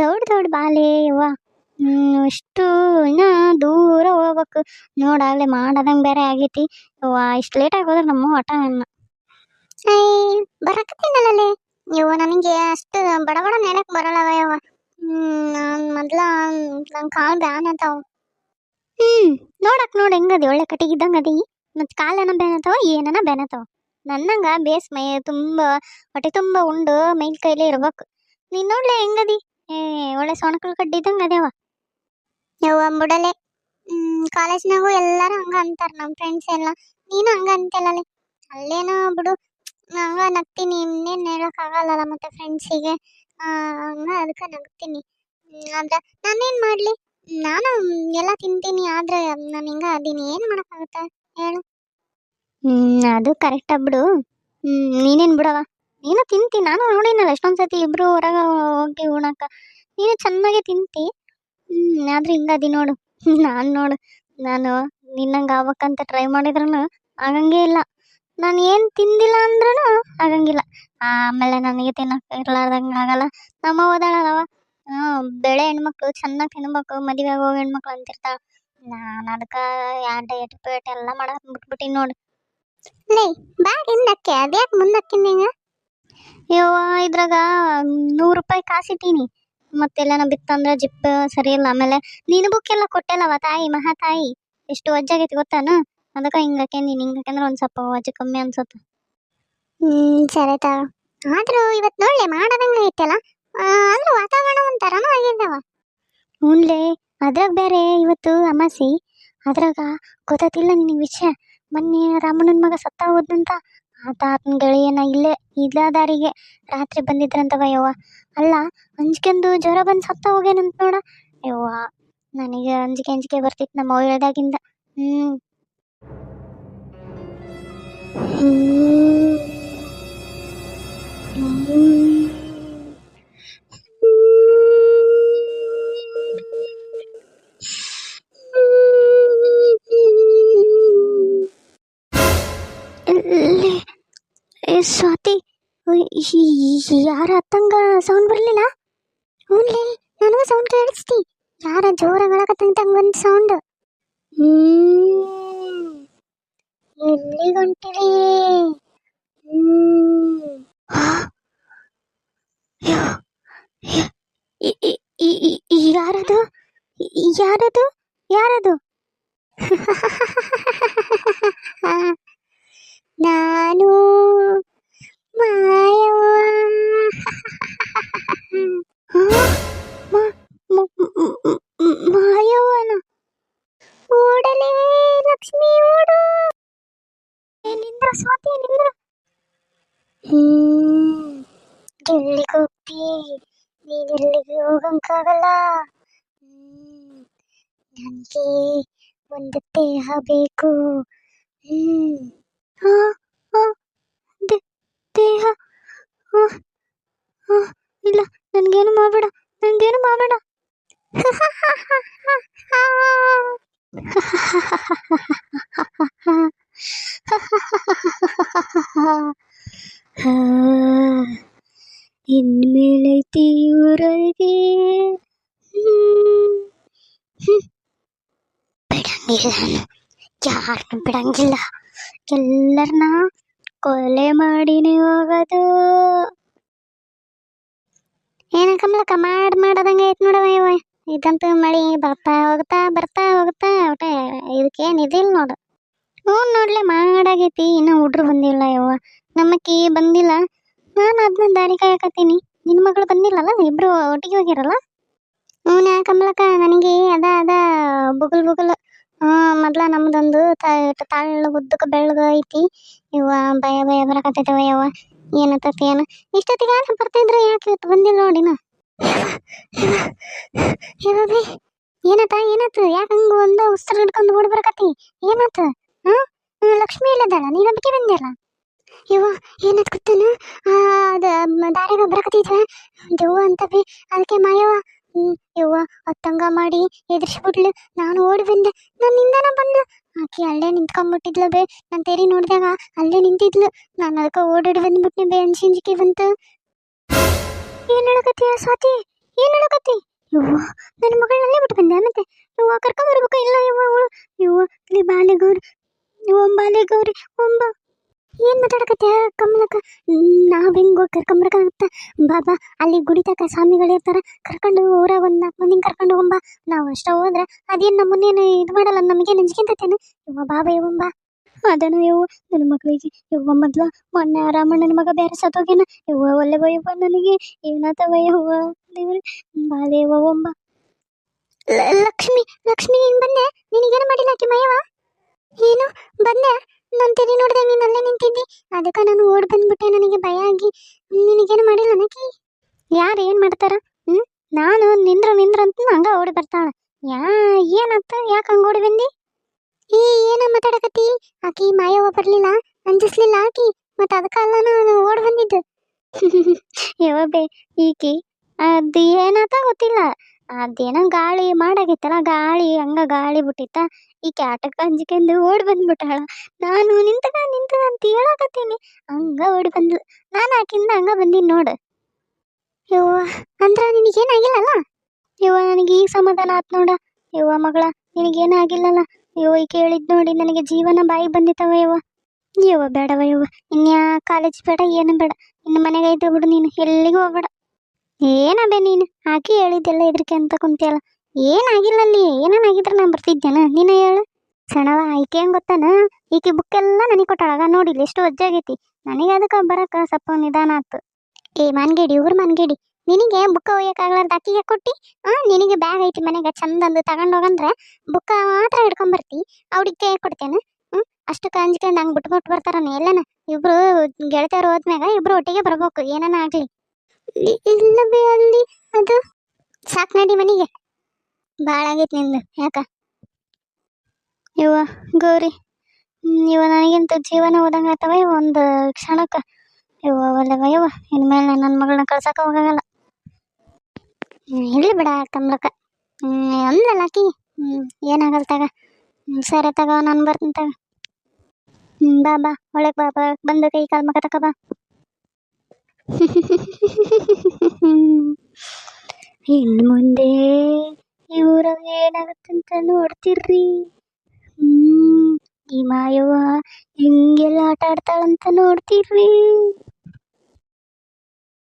ದೌಡ್ ದೌಡ್ ಬಾಲೆ ಯವ್ವ ಇಷ್ಟು ಇನ್ನ ದೂರ ಹೋಗ್ಬೇಕು. ನೋಡಾಗ್ಲೇ ಮಾಡದಂಗೆ ಬೇರೆ ಆಗೈತಿ. ಯವ್ವ, ಇಷ್ಟು ಲೇಟಾಗಿ ಹೋದ್ರೆ ನಮ್ಮ ಹಠ ನನ್ನ ಐ ಬರಕತ್ತೀನಲ್ಲೇ ಯವ್ವ, ನನಗೆ ಅಷ್ಟು ಬಡ ಬಡ ನೆನಕ್ ಬರಲ್ಲವ ಯವ್ವ. ನಾನು ಮೊದ್ಲ ನನ್ನ ಕಾಲು ಬ್ಯಾನ್ ಅಂತಾವ ಹ್ಞೂ ನೋಡಕ್ಕೆ ನೋಡಿ ಹೆಂಗದಿ? ಒಳ್ಳೆ ಇದ್ದಂಗೆ ಅದಿ? ಮತ್ತು ಕಾಲನ ಬೆನತಾವ ಏನನ ಬೆನತಾವ ನನ್ನಂಗ ಬೇಸ್ ಮೈ ತುಂಬ, ಹೊಟ್ಟೆ ತುಂಬ ಉಂಡು, ಮೈಲ್ ಕೈಲೇ ಇರ್ಬೇಕು. ನೀನು ನೋಡ್ಲೆ ಹೆಂಗದಿ? ಏ, ಒಳ್ಳೆ ಸೊಣಕಲ್ ಕಡ್ಡಿ ಇದ್ದಂಗ ಅದೇವ. ಯವ್ವ ಬುಡಲೆ ಕಾಲೇಜ್ನಾಗೂ ಎಲ್ಲಾರು ಹಂಗ ಅಂತಾರ ನಮ್ ಫ್ರೆಂಡ್ಸ್ ಎಲ್ಲ. ನೀನು ಹಂಗ ಅಂತೆಲ್ಲಲೆ ಅಲ್ಲೇನೋ ಬಿಡು. ಹಂಗ ನಗ್ತೀನಿ, ಇನ್ನೇನು ಆಗಲ್ಲಲ್ಲ ಮತ್ತೆ ಫ್ರೆಂಡ್ಸಿಗೆ ಹಂಗ ಅದಕ್ಕೆ ನಗ್ತೀನಿ. ಆದ್ರೆ ನಾನೇನ್ ಮಾಡ್ಲಿ? ನಾನು ಎಲ್ಲ ತಿಂತೀನಿ, ಆದ್ರೆ ನಾನು ಹಿಂಗ ಅದೀನಿ. ಏನ್ ಮಾಡಕ್ಕಾಗತ್ತೆ? ಹೇಳು. ಅದು ಕರೆಕ್ಟ್ ಬಿಡು. ನೀನೇನ್ ಬಿಡವ ನೀನು ತಿಂತಿ, ನಾನು ನೋಡಿನಲ್ಲ, ಎಷ್ಟೊಂದು ಸತಿ ಇಬ್ರು ಹೊರಗೆ ಹೋಗಿ ಉಣಕ ನೀನು ಚೆನ್ನಾಗೆ ತಿಂತಿ. ಹ್ಞೂ ಆದ್ರೆ ಹಿಂಗದಿ ನೋಡು. ನಾನು ನೋಡು, ನಾನು ನಿನ್ನಂಗ ಆಗ್ಬೇಕಂತ ಟ್ರೈ ಮಾಡಿದ್ರೂ ಆಗಂಗೇ ಇಲ್ಲ. ನಾನು ಏನು ತಿಂದಿಲ್ಲ ಅಂದ್ರೂ ಆಗಂಗಿಲ್ಲ. ಆಮೇಲೆ ನನಗೆ ತಿನ್ನಕ್ ಇರ್ಲಾರ್ದಂಗೆ ಆಗಲ್ಲ. ನಮ್ಮ ಓದಾಳಲ್ಲವ ಹ್ಞೂ ಬೆಳೆ ಹೆಣ್ಮಕ್ಳು ಚೆನ್ನಾಗಿ ತಿನ್ಬೇಕು, ಮದುವೆ ಆಗೋ ಹೆಣ್ಮಕ್ಳು ಅಂತಿರ್ತಾಳ. ನಾನು ಅದಕ್ಕೆ ಯಾ ಡಯಟ್ ಪೇಟ್ ಎಲ್ಲ ಮಾಡಕ್ ಬಿಟ್ಬಿಟ್ಟಿನಿ ನೋಡು. ಲೇ ಬ್ಯಾಗ್ ಹಿಂದಕ್ಕೆ ಅದ್ಯಾಕೆ ಹಿಂಗ ಯವ್ವ ಇದ್ರಾಗ ನೂರು ರೂಪಾಯಿ ಕಾಸಿಟ್ಟೀನಿ ಮತ್ತೆಲ್ಲನ ಬಿತ್ತಂದ್ರೆ ಜಿಪ್ ಸರಿ ಇಲ್ಲ ಆಮೇಲೆ ನೀನು ಬುಕ್ ಎಲ್ಲ ಕೊಟ್ಟೆಲ್ಲವ ತಾಯಿ ಮಹಾ ತಾಯಿ. ಎಷ್ಟು ವಜ್ಜಾಗೈತಿ ಗೊತ್ತಾನು? ಅದಕ್ಕೆ ಹಿಂಗಕ್ಕೆ ನೀನು ಹಿಂಗಕ್ಕಂದ್ರೆ ಒಂದು ಸ್ವಲ್ಪ ವಜ್ಜ ಕಮ್ಮಿ ಅನ್ಸುತ್ತೆ ಹ್ಞೂ ಸರಿ ತಾ ಆದ್ರೂ ಇವತ್ತು ನೋಡ್ಲೆ ಮಾಡದಂಗ ಐತಲ್ಲ? ಆದ್ರೂ ವಾತಾವರಣ ಒಂಥರನೂ ಆಗಿದ್ದಾವ ಹ್ಞೂನ್ಲೇ ಅದ್ರಾಗ ಬೇರೆ ಇವತ್ತು ಅಮಾಸಿ. ಅದ್ರಾಗ ಗೊತ್ತಾತಿಲ್ಲ ನಿನಗೆ ವಿಷಯ. ಮೊನ್ನೆ ರಾಮಣ್ಣನ ಮಗ ಸತ್ತ ಹೋದ್ನಂತ. ಆತ ಆತನ ಗೆಳೆಯನ ಇಲ್ಲೇ ಇಲ್ಲ ದಾರಿಗೆ ರಾತ್ರಿ ಬಂದಿದ್ರಂತವ ಯವ್ವ. ಅಲ್ಲ, ಅಂಜ್ಕೆಂದು ಜ್ವರ ಬಂದು ಸತ್ತ ಹೋಗೇನಂತ ನೋಡ. ಯವ್ವ, ನನಗೆ ಅಂಜಿಕೆ ಅಂಜಿಕೆ ಬರ್ತಿತ್ತು ನಮ್ಮ ಹೇಳ್ದಾಗಿಂದ. ಹ್ಮ್. ಸ್ವಾತಿ ಯಾರ ಹತ್ತಂಗ ಸೌಂಡ್ ಬರ್ಲಿಲ್ಲ ಹ್ಞೂನ್ಲೇ ನನಗೂ ಸೌಂಡ್ ಕೇಳಿಸ್ತಿ ಯಾರ ಜೋರಾಗಿ ಹೇಳಕತ್ತಂಗ ಒಂದು ಸೌಂಡ್ ಹ್ಮ್ ಎಲ್ಲಿಗೆ ಹೊಂಟಿರಿ ಹ್ಮ್ ಹಾ? ಯಾ- ಯಾ- E- E- E- E- E- ಯಾರದು ಇ- ಯಾರದು ಯಾರದು ನಾನು ಏ, ನಿಂದ್ರ ಸ್ವಾತಿ ನಿಂದ್ರ ಹ್ಮ್ ಎಲ್ಲಿಗೆ ಹೋಗ್ತಿ ನೀನ್ ಎಲ್ಲಿಗೆ ಹೋಗಂಕಾಗಲ್ಲ ಹ್ಮ್ ನನಗೆ ಒಂದು ದೇಹ ಬೇಕು ಹ್ಮ್ ಹಾ ಹಾ ದೇ- ದೇಹ ಹಾ ಹಾ ಇಲ್ಲ ನನ್ಗೇನು ಮಾಡಬೇಡ ನನ್ಗೇನು ಮಾಡಬೇಡ ಇನ್ಮೇಲೈತಿ ಊರೊಳಗೆ ಬಿಡಂಗಿಲ್ಲ ಯಾರನ್ನು ಬಿಡಂಗಿಲ್ಲ. ಎಲ್ಲರನ್ನ ಕೊಲೆ ಮಾಡಿನೇ ಹೋಗೋದು. ಏನ ಕಮಲಕ್ಕ ಮಾಡಿ ಮಾಡದಂಗ ಐತೆ ನೋಡವ ಇವ. ಇದಂತೂ ಮಳಿ ಬರ್ತಾ ಹೋಗ್ತಾ ಬರ್ತಾ ಹೋಗ್ತಾ ಒಟ್ಟೆ ಇದಕ್ಕೇನು ಇದಿಲ್ಲ ನೋಡು. ಹ್ಞೂ ನೋಡ್ಲೆ ಮಾಡಾಗೈತಿ, ಇನ್ನೂ ಹುಡ್ರು ಬಂದಿಲ್ಲ ಯವ್ವ. ನಮ್ಮಕ್ಕಿ ಬಂದಿಲ್ಲ. ನಾನು ಅದನ್ನ ದಾರಿ ಕಾಯಕತ್ತೀನಿ. ನಿನ್ನ ಮಗಳು ಬಂದಿಲ್ಲಲ್ಲ, ಇಬ್ರು ಒಟ್ಟಿಗೆ ಹೋಗಿರಲ್ಲ? ಹ್ಞೂ ಕಮಲಕ್ಕ, ನನಗೆ ಅದ ಅದ ಬುಗುಲ್ ಬುಗುಲ್. ಮೊದ್ಲ ನಮ್ದೊಂದು ತಳ್ಳು ಉದ್ದಕ್ಕೆ ಬೆಳ್ಳಗ ಐತಿ. ಇವ ಭಯ ಭಯ ಬರಕತ್ತೈತವ ಯವ್ವ ಏನತ್ತತಿ, ಏನು? ಇಷ್ಟೊತ್ತಿಗೆ ಯಾರು ಬರ್ತಿದ್ರು ಯಾಕೆ ಬಂದಿಲ್ಲ ನೋಡಿನ ಹೇಳಿ ಏನತ್ತ, ಏನತ್ತು? ಯಾಕೆ ಹಂಗೆ ಒಂದು ಉಸ್ತ್ರ ಹಿಡ್ಕೊಂಡು ಓಡಿ ಬರಕತ್ತಿ? ಏನತ್ತ? ಹಾ? ಲಕ್ಷ್ಮಿ ಇಲ್ಲದಲ್ಲ ನೀನು ಒಬ್ಬಕ್ಕೆ ಬಂದಿಲ್ಲ ಇವ, ಏನತ್ ಗೊತ್ತೇನು? ಆ ದಾರಿಗೆ ಬರಕತ್ತಿದ್ವ ದೆವ್ವ ಅಂತ ಬಿ ಅದಕ್ಕೆ ಮಾಯವ ಹ್ಮ್, ಯವ್ವ, ಅತ್ತಂಗ ಮಾಡಿ ಎದುರಿಸ್ಬಿಡ್ಲು ನಾನು ಓಡಿ ಬಂದೆ ನನ್ನ ನಿಂದನ ಬಂದ್ಲು. ಆಕೆ ಅಲ್ಲೇ ನಿಂತ್ಕೊಂಡ್ಬಿಟ್ಟಿದ್ಲು ಬೇ. ನನ್ನ ತೇರಿ ನೋಡಿದಾಗ ಅಲ್ಲೇ ನಿಂತಿದ್ಲು. ನಾನು ಅದಕ್ಕೆ ಓಡಾಡಿ ಬಂದ್ಬಿಟ್ನೆ ಬೇ ಅನ್ಸಿಂಜಿಕೆ ಬಂತು. ಏನು ಹೇಳಕತ್ತೀಯ ಸ್ವಾತಿ? ಏನು ಹೇಳಕತ್ತಿ? ಯವ್ವ ನನ್ನ ಮಗಳನ್ನೇ ಬಿಟ್ಟು ಬಂದೆ ಮತ್ತೆ? ಯವ್ವ, ಕರ್ಕೊಂಬರ್ಬೇಕು ಇಲ್ಲ ಯವ್ವ ಯವ್ವ, ಇಲ್ಲಿ ಬಾಲೆಗೌರಿ ಯವ್ವ ಬಾಲೆಗೌರಿ ಒಂಬ ಏನ್ ಮಾತಾಡಕತ್ತೆ? ಕಮಲಕ್ಕ, ನಾವ್ ಹೆಂಗ್ ಕರ್ಕೊಂಬರಕಾಗತ್ತ ಬಾಬಾ, ಅಲ್ಲಿ ಗುಡಿ ತಕ ಸ್ವಾಮಿಗಳು ಇರ್ತಾರ, ಕರ್ಕೊಂಡು ಊರಾಗ ಒಂದ್ ನಾಲ್ಕು ಮಂದಿನ ಕರ್ಕೊಂಡು ಹೋಗಂಬ. ನಾವು ಅಷ್ಟ ಹೋದ್ರೆ ಅದೇನ್ ನಮ್ಮನ್ನೇನು ಇದು ಮಾಡಲ್ಲ, ನಮಗೆ ನೆಂಚ್ಕೊಂತೇನು ಯವ್ವ ಬಾಬಾ ಇವಂಬಾ ಅದನ ಯವ್ವ, ನನ್ನ ಮಗಳಿಗೆ ಯವ್ವ ಮೊದ್ಲ ಮೊನ್ನೆ ರಾಮಣ್ಣನ ಮಗ ಬೇರೆ ಸತ್ತೋಗ್ಯನ ಯವ್ವ ಒಲ್ಲೆ ಯವ್ವ ನನಗೆ. ಏನಾತವ ಯವ್ವ? ದೇವ್ರೆ ಯವ್ವ ಲಕ್ಷ್ಮಿ ಲಕ್ಷ್ಮಿ, ಹಿಂಗ್ ಬಂದೆ? ನಿನಗೇನು ಮಾಡಿಲ್ಲ ಆಕೆ ಮಯವ ಏನು? ಬಂದೆ? ನಾನು ತಿರಿ ನೋಡಿದೆ ನೀನು ಅಲ್ಲೇ ನಿಂತಿದ್ದಿ. ಅದಕ್ಕೆ ನಾನು ಓಡ್ ಬಂದ್ಬಿಟ್ಟೆ, ನನಗೆ ಭಯ ಆಗಿ. ನಿನಗೇನು ಮಾಡಿಲ್ಲ ನಕಿ? ಯಾರು ಏನು ಮಾಡ್ತಾರ? ಹ್ಞೂ ನಾನು ನಿಂದ್ರು ನಿಂದ್ರ ಅಂತ ಹಂಗೆ ಓಡಿ ಬರ್ತಾಳ. ಯಾ ಏನತ್ತ ಯಾಕೆ ಹಂಗೆ ಓಡಿ ಬಂದಿ? ಈ ಏನ ಮಾತಾಡಕತ್ತಿ? ಆಕಿ ಮಾಯವ್ವ ಬರಲಿಲ್ಲ, ಅಂಜಿಸ್ಲಿಲ್ಲ ಆಕಿ. ಮತ್ತೆ ಅದಕ್ಕಲ್ಲ ನಾನು ಓಡ್ ಬಂದಿದ್ದು. ಯವ್ವ ಬೇ ಈಕಿ, ಅದು ಏನಾತ ಗೊತ್ತಿಲ್ಲ. ಅದೇನೋ ಗಾಳಿ ಮಾಡಾಗಿತ್ತಲ್ಲ ಗಾಳಿ ಹಂಗ ಗಾಳಿ ಬಿಟ್ಟಿತ್ತ. ಈ ಆಟಕ್ಕೆ ಅಂಜಿಕೆಂದು ಓಡಿ ಬಂದ್ಬಿಟ್ಟಾಳ. ನಾನು ನಿಂತಗ ನಿಂತಗ ಅಂತ ಹೇಳಾಕತ್ತೀನಿ. ಹಂಗ ಓಡಿ ಬಂದ್ಲು. ನಾನು ಆಕಿಂದ ಹಂಗ ಬಂದೀನಿ ನೋಡು. ಯವ್ವ, ಅಂದ್ರ ನಿನಗೇನಾಗಿಲ್ಲಲ್ಲ ಯವ್ವ, ನನಗೆ ಈಗ ಸಮಾಧಾನ ಆತ್ ನೋಡ. ಯವ್ವ ಮಗಳ ನಿನಗೇನಾಗಿಲ್ಲಲ್ಲ ಯವ್ವ, ಈ ಹೇಳಿದ್ ನೋಡಿ ನನಗೆ ಜೀವನ ಬಾಯಿ ಬಂದಿತ್ತವ ಯವ್ವ. ಯವ್ವ, ಬೇಡವ ಯವ್ವ. ಇನ್ಯಾ ಕಾಲೇಜ್ ಬೇಡ, ಏನು ಬೇಡ. ಇನ್ನು ಮನೆಗೆ ಇದ್ದು ಬಿಡು ನೀನು. ಎಲ್ಲಿಗೂ ಹೋಗ್ಬೇಡ. ಏನಬೆ ನೀನು? ಆಕೆ ಹೇಳಿದ್ದೆಲ್ಲ ಎದ್ರಿಕೆ ಅಂತ ಕುಂತಿಯಲ್ಲ ಏನಾಗಿಲ್ಲ ಅಲ್ಲಿ? ಏನೇನಾಗಿದ್ರೆ ನಾನು ಬರ್ತಿದ್ದೇನ? ನೀನ ಹೇಳು. ಸಣವ, ಆಯ್ಕೆ ಏನ್ ಗೊತ್ತಾನ? ಈಕೆ ಬುಕ್ ಎಲ್ಲ ನನಗೆ ಕೊಟ್ಟಾಳಾಗ ನೋಡಿಲ್ಲ ಎಷ್ಟು ಒಜ್ಜಾಗೈತಿ ನನಗೆ ಅದಕ್ಕೆ ಬರಕ ಸ್ವಲ್ಪ ನಿಧಾನ ಆತು. ಏ, ಮನ್ಗೇಡಿ, ಊರ್ ಮನ್ಗೇಡಿ. ನಿನಗೆ ಬುಕ್ಕ ಒಯ್ಯಕ್ಕಾಗ್ಲಾರ್ದ ಅಕ್ಕಿಗೆ ಕೊಟ್ಟಿ? ಆ, ನಿನಗೆ ಬ್ಯಾಗ್ ಐತಿ ಮನೆಗೆ ಚಂದಂದು ತಗೊಂಡ್ ಹೋಗಂದ್ರೆ ಬುಕ್ಕ ಮಾತ್ರ ಹಿಡ್ಕೊಂಡ್ ಬರ್ತಿ. ಅವ್ರಿಗೆ ಕೊಡ್ತೇನೆ. ಹ್ಮ್ ಅಷ್ಟು ಕಂಜ್ಕೊಂಡು ಹಂಗೆ ಬಿಟ್ಬಿಟ್ಟು ಬರ್ತಾರನ ಎಲ್ಲನ. ಇಬ್ರು ಗೆಳತಿಯರು ಹೋದ್ಮ್ಯಾಗ ಇಬ್ರು ಒಟ್ಟಿಗೆ ಬರ್ಬೇಕು. ಏನನ ಆಗ್ಲಿ. ಇ- ಇಲ್ಲ ಬೇ ಅಲ್ಲಿ? ಅದು ಸಾಕ್ ನಡಿ ಮನೆಗೆ. ಭಾಳ ಆಗೈತೆ ನಿಂದು, ಯಾಕ? ಇವ ಗೌರಿ ಇವ ನನಗಿಂತ ಜೀವನ ಹೋದಂಗೆ ಆತವ ಇವ ಒಂದು ಕ್ಷಣಕ್ಕೆ. ಇವ ಒಲ್ಲೆವ ಇವ ಇನ್ಮೇಲೆ ನನ್ನ ಮಗಳನ್ನ ಕಳ್ಸಕ ಹೋಗಲ್ಲ ಇಲ್ಲಿ ಬಿಡ ಕಮ್ಲಕ್ಕ ಅಂದ್ಲಲ್ಲ ಆಕಿ. ಏನಾಗಲ್ಲ ತಗ? ಸರಿ ತಗ, ನಾನು ಬರ್ತೀನಿ ತಗ. ಬಾ ಬಾ, ಒಳಗೆ ಬಾ ಬಾ, ಬಂದು ಕೈ ಕಾಲು ಮಗ ತಕ ಬಾ. ಇನ್ನು ಮುಂದೆ ಇವ್ರ ಏನಾಗತ್ತಂತ ನೋಡ್ತಿರ್ರಿ. ಹ್ಮ್ ಈ ಮಾಯವ್ವ ಹೆಂಗೆಲ್ಲ ಆಟ ಆಡ್ತಾಳಂತ ನೋಡ್ತಿರ್ರಿ.